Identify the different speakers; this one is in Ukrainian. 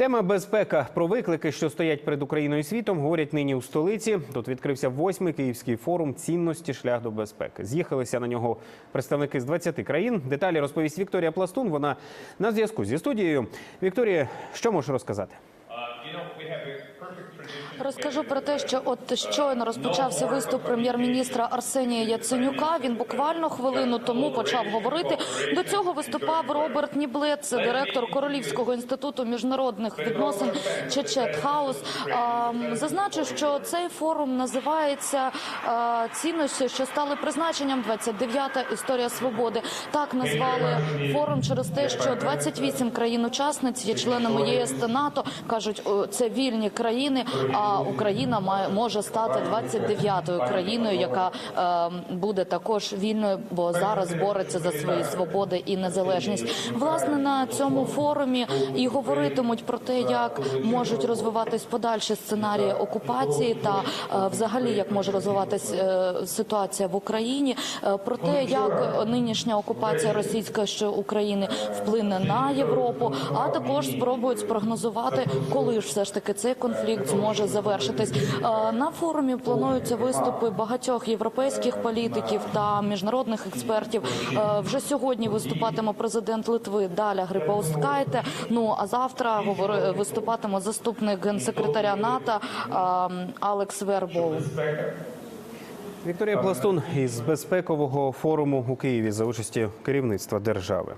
Speaker 1: Тема безпека про виклики, що стоять перед Україною світом, говорять нині у столиці. Тут відкрився восьмий київський форум цінності шлях до безпеки. З'їхалися на нього представники з 20 країн. Деталі розповість Вікторія Пластун. Вона на зв'язку зі студією. Вікторія, що можеш розказати?
Speaker 2: Розкажу про те, що от щойно розпочався виступ прем'єр-міністра Арсенія Яценюка. Він буквально хвилину тому почав говорити. До цього виступав Роберт Ніблет, це директор Королівського інституту міжнародних відносин Чечет Хаус. Зазначу, що цей форум називається цінності, що стали призначенням 29-та історія свободи. Так назвали форум через те, що 28 країн-учасниць є членами ЄС та НАТО. кажуть, це вільні країни. А Україна має може стати 29-ю країною, яка е, буде також вільною, бо зараз бореться за свої свободи і незалежність. Власне на цьому форумі і говоритимуть про те, як можуть розвиватись подальші сценарії окупації, та е, взагалі як може розвиватись е, ситуація в Україні, е, про те, як нинішня окупація російська що України вплине на Європу, а також спробують спрогнозувати, коли ж все ж таки цей конфлікт зможе завершитись. Е, На форумі плануються виступи багатьох європейських політиків та міжнародних експертів. Е, Вже сьогодні виступатиме президент Литви Даля Грибаускайте. Ну а завтра говори- виступатиме заступник генсекретаря НАТО е, Алекс Вербол.
Speaker 1: Вікторія Пластун із безпекового форуму у Києві за участі керівництва держави.